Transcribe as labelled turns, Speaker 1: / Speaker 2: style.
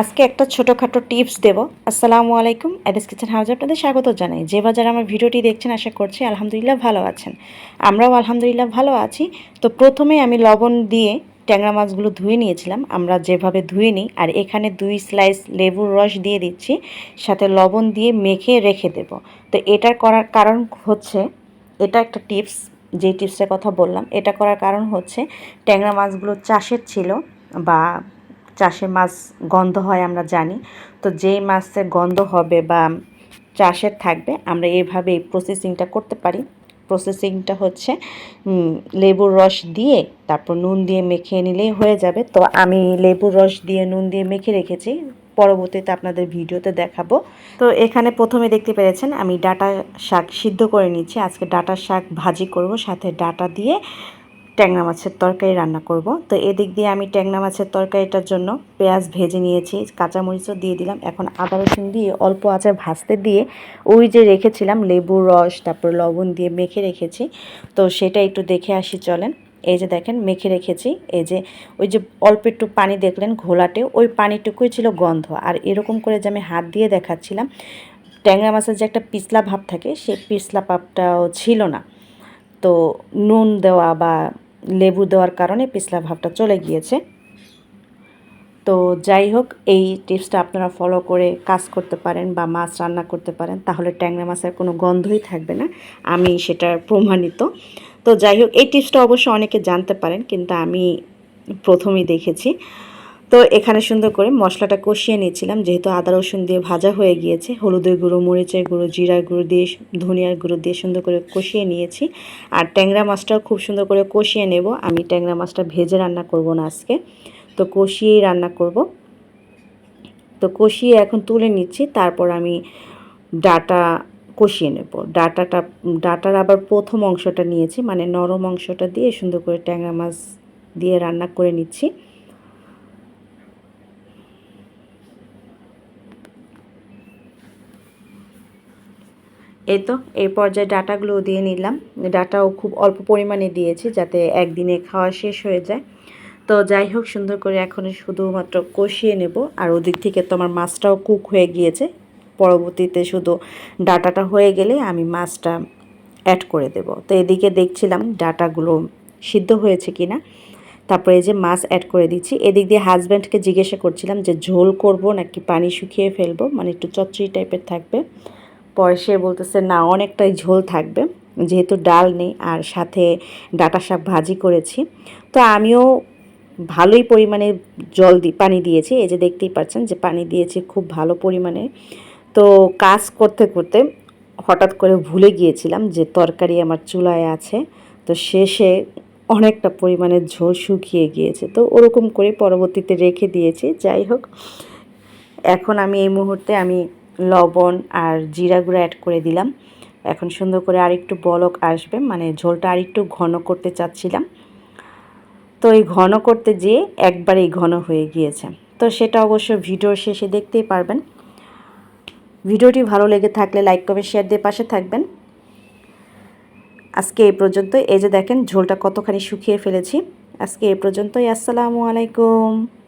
Speaker 1: আজকে একটা ছোটোখাটো টিপস দেব। আসসালামু আলাইকুম অ্যাডিস কিচেন হাউসে আপনাদের স্বাগত জানাই। যে বাজার আমার ভিডিওটি দেখছেন, আশা করছি আলহামদুলিল্লাহ ভালো আছেন। আমরাও আলহামদুলিল্লাহ ভালো আছি। তো প্রথমে আমি লবণ দিয়ে ট্যাংরা মাছগুলো ধুয়ে নিয়েছিলাম। আমরা যেভাবে ধুয়ে নিই, আর এখানে দুই স্লাইস লেবুর রস দিয়ে দিচ্ছি, সাথে লবণ দিয়ে মেখে রেখে দেব। তো এটার করার কারণ হচ্ছে, এটা একটা টিপস, যে টিপসের কথা বললাম, এটা করার কারণ হচ্ছে, ট্যাংরা মাছগুলো চাষের ছিল, বা চাষের মাছ গন্ধ হয় আমরা জানি। তো যেই মাছের গন্ধ হবে বা চাষের থাকবে, আমরা এইভাবে এই প্রসেসিংটা করতে পারি। প্রসেসিংটা হচ্ছে লেবুর রস দিয়ে তারপর নুন দিয়ে মেখে নিলেই হয়ে যাবে। তো আমি লেবুর রস দিয়ে নুন দিয়ে মেখে রেখেছি। পরবর্তীতে আপনাদের ভিডিওতে দেখাবো। তো এখানে প্রথমে দেখতে পেরেছেন, আমি ডাটা শাক সিদ্ধ করে নিচ্ছি। আজকে ডাটা শাক ভাজি করব, সাথে ডাটা দিয়ে ট্যাংরা মাছের তরকারি রান্না করব। তো এদিক দিয়ে আমি ট্যাংরা মাছের তরকারিটার জন্য পেঁয়াজ ভেজে নিয়েছি, কাঁচামরিচও দিয়ে দিলাম। এখন আদা, রসুন দিয়ে অল্প আচার ভাজতে দিয়ে ওই যে রেখেছিলাম লেবুর রস, তারপর লবণ দিয়ে মেখে রেখেছি। তো সেটা একটু দেখে আসি, চলেন। এই যে দেখেন, মেখে রেখেছি। এই যে ওই যে অল্প একটু পানি দেখলেন ঘোলাটে, ওই পানিটুকুই ছিল গন্ধ। আর এরকম করে যে আমি হাত দিয়ে দেখাচ্ছিলাম, ট্যাংরা মাছের যে একটা পিছলা ভাব থাকে, সেই পিছলা ভাবটাও ছিল না। তো নুন দেওয়া বা লেবু দেওয়ার কারণে পিছলা ভাবটা চলে গিয়েছে। তো যাই হোক, এই টিপসটা আপনারা ফলো করে কাজ করতে পারেন বা মাছ রান্না করতে পারেন, তাহলে ট্যাংরা মাছের কোনো গন্ধই থাকবে না। আমি সেটার প্রমাণিত। তো যাই হোক, এই টিপসটা অবশ্য অনেকে জানতে পারেন, কিন্তু আমি প্রথমেই দেখেছি। তো এখানে সুন্দর করে মশলাটা কষিয়ে নিয়েছিলাম, যেহেতু আদা, রসুন দিয়ে ভাজা হয়ে গিয়েছে। হলুদের গুঁড়ো, মরিচের গুঁড়ো, জিরার গুঁড়ো দিয়ে, ধনিয়ার গুঁড়ো দিয়ে সুন্দর করে কষিয়ে নিয়েছি। আর ট্যাংরা মাছটাও খুব সুন্দর করে কষিয়ে নেব। আমি ট্যাংরা মাছটা ভেজে রান্না করব না আজকে। তো কষিয়েই রান্না করব। তো কষিয়ে এখন তুলে নিচ্ছি। তারপর আমি ডাটা কষিয়ে নেব। ডাটাটা, ডাটার আবার প্রথম অংশটা নিয়েছি মানে নরম অংশটা দিয়ে সুন্দর করে ট্যাংরা মাছ দিয়ে রান্না করে নিচ্ছি। এই তো এই পর্যায়ে ডাটাগুলো দিয়ে নিলাম। ডাটাও খুব অল্প পরিমাণে দিয়েছি যাতে একদিনে খাওয়া শেষ হয়ে যায়। তো যাই হোক, সুন্দর করে এখন শুধুমাত্র কষিয়ে নেব। আর ওদিক থেকে তো আমার মাছটাও কুক হয়ে গিয়েছে। পরবর্তীতে শুধু ডাটাটা হয়ে গেলে আমি মাছটা অ্যাড করে দেব। তো এদিকে দেখছিলাম ডাটাগুলো সিদ্ধ হয়েছে কি না তারপরে এই যে মাছ অ্যাড করে দিচ্ছি। এদিক দিয়ে হাজব্যান্ডকে জিজ্ঞাসা করছিলাম যে ঝোল করব নাকি পানি শুকিয়ে ফেলব? মানে একটু চচ্চড়ি টাইপের থাকবে। পরে সে বলতেছে, না, অনেকটাই ঝোল থাকবে, যেহেতু ডাল নেই আর সাথে ডাটা শাক ভাজি করেছি। তো আমিও ভালোই পরিমাণে জল দি, পানি দিয়েছি। এই যে দেখতেই পাচ্ছেন যে পানি দিয়েছি খুব ভালো পরিমাণে। তো কাজ করতে করতে হঠাৎ করে ভুলে গিয়েছিলাম যে তরকারি আমার চুলায় আছে। তো শেষে অনেকটা পরিমাণে ঝোল শুকিয়ে গিয়েছে। তো ওরকম করে পরবর্তীতে রেখে দিয়েছি। যাই হোক, এখন আমি এই মুহূর্তে আমি লবণ আর জিরা গুঁড়ো অ্যাড করে দিলাম। এখন সুন্দর করে আরেকটু বলক আসবে মানে ঝোলটা আরেকটু ঘন করতে চাচ্ছিলাম। তো এই ঘন করতে যেয়ে একবারেই ঘন হয়ে গিয়েছে। তো সেটা অবশ্য ভিডিওর শেষে দেখতেই পারবেন। ভিডিওটি ভালো লেগে থাকলে লাইক কমেন্ট শেয়ার দিয়ে পাশে থাকবেন। আজকে এই পর্যন্ত এই যে দেখেন, ঝোলটা কতখানি শুকিয়ে ফেলেছি। আজকে এই পর্যন্তই। আসসালামু আলাইকুম।